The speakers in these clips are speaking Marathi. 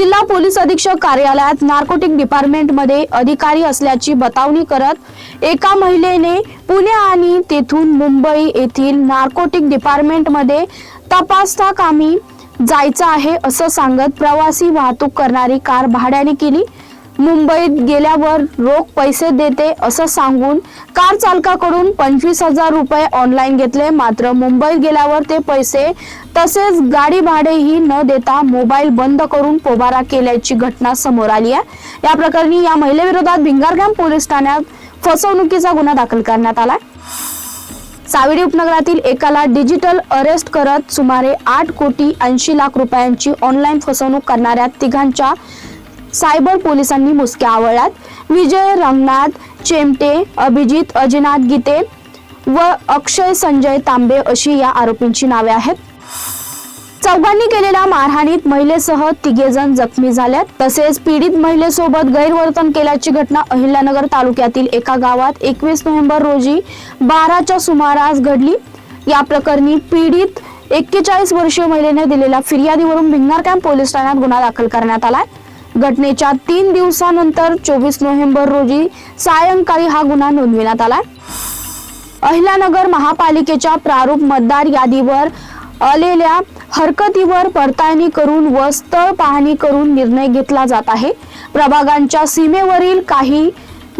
जिल्हा पोलीस अधीक्षक कार्यालयात नार्कोटिक डिपार्टमेंटमध्ये अधिकारी असल्याची बतावणी करत एका महिलेने पुणे आणि तेथून मुंबई येथील नार्कोटिक डिपार्टमेंटमध्ये तपासता कामी जायचं आहे असं सांगत प्रवासी वाहतूक करणारी कार भाड्याने केली. मुंबईत गेल्यावर रोख पैसे देते असं सांगून कार चालकाकडून पंचवीस हजार रुपये ऑनलाईन घेतले. मात्र मुंबईत गेल्यावर ते पैसे तसेच गाडी भाडेही न देता मोबाईल बंद करून पोबारा केल्याची घटना समोर आली आहे. या प्रकरणी या महिलेविरोधात भिंगारगाम पोलीस ठाण्यात फसवणुकीचा गुन्हा दाखल करण्यात आलाय सावेडी उपनगरातील एकाला डिजिटल अरेस्ट करत सुमारे आठ कोटी ऐंशी लाख रुपयांची ऑनलाईन फसवणूक करणाऱ्या तिघांच्या सायबर पोलिसांनी मुसक्या आवळल्यात विजय रंगनाथ चेमटे अभिजित अजिनाथ गीते व अक्षय संजय तांबे अशी या आरोपींची नावे आहेत. चौघांनी केलेल्या मारहाणीत महिलेसह तिघे जण जखमी झाल्यात. तसेच पीडित महिलेसोबत गैरवर्तन केल्याची घटना अहिल्यानगर तालुक्यातील एका गावात एकवीस नोव्हेंबर रोजी बाराच्या सुमारास घडली. या प्रकरणी पीडित एक्केचाळीस वर्षीय महिलेने दिलेल्या फिर्यादीवरून भिंगार कॅम्प पोलीस ठाण्यात गुन्हा दाखल करण्यात आलाय. घटनेच्या तीन दिवसानंतर चोवीस नोव्हेंबर रोजी सायंकाळी हा गुन्हा नोंदविण्यात आला. अहिल्यानगर महापालिकेच्या प्रारूप मतदार यादीवर आलेल्या हरकतीवर पडताळणी करून व स्थळ पाहणी करून निर्णय घेतला जात आहे. प्रभागांच्या सीमेवरील काही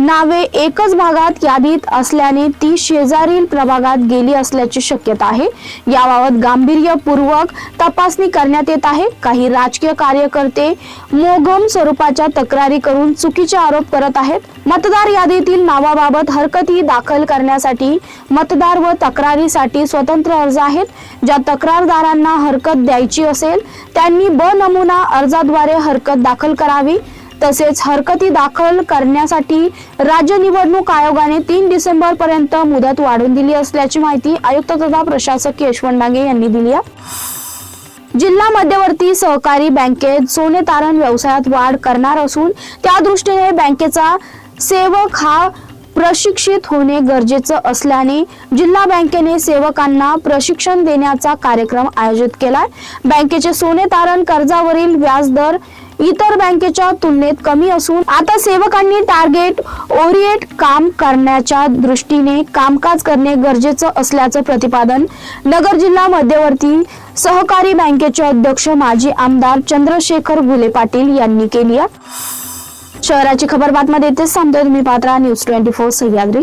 नावे एकच भागात यादीत असल्याने ती शेजारील प्रभागात गेली असल्याची शक्यता आहे. याबाबत गांभीर्यपूर्वक तपासणी करण्यात येत आहे. काही राजकीय कार्यकर्ते मोघम स्वरूपाच्या तक्रारी करून चुकीचे आरोप करत आहेत. मतदार यादीतील नावाबाबत हरकती दाखल करण्यासाठी मतदार व तक्रारीसाठी स्वतंत्र अर्ज आहेत. ज्या तक्रारदारांना हरकत द्यायची असेल त्यांनी ब नमुना अर्जाद्वारे हरकत दाखल करावी. तसेच हरकती दाखल करण्यासाठी राज्य निवडणूक आयोगाने तीन डिसेंबर पर्यंत मुदत वाढवून दिली असल्याची माहिती आयुक्त तथा प्रशासक यशवंत डांगे यांनी दिली आहे. जिल्हा मध्यवर्ती सहकारी बँकेत सोने तारण व्यवसायात वाढ करणार असून त्या दृष्टीने बँकेचा सेवक हा प्रशिक्षित होणे गरजेचं असल्याने जिल्हा बँकेने सेवकांना प्रशिक्षण देण्याचा कार्यक्रम आयोजित केलाय. बँकेचे सोने तारण कर्जावरील व्याजदर इतर बँकेच्या तुलनेत कमी असून आता सेवकांनी टार्गेट ओरिएट काम करण्याच्या दृष्टीने कामकाज करणे गरजेचं असल्याचं प्रतिपादन नगर जिल्हा मध्यवर्ती सहकारी बँकेचे अध्यक्ष माजी आमदार चंद्रशेखर घुले पाटील यांनी केली आहे. शहराची खबर बातमध्ये इथेच सांगतोय तुम्ही पात्रा न्यूज ट्वेंटी फोर सह्याद्री.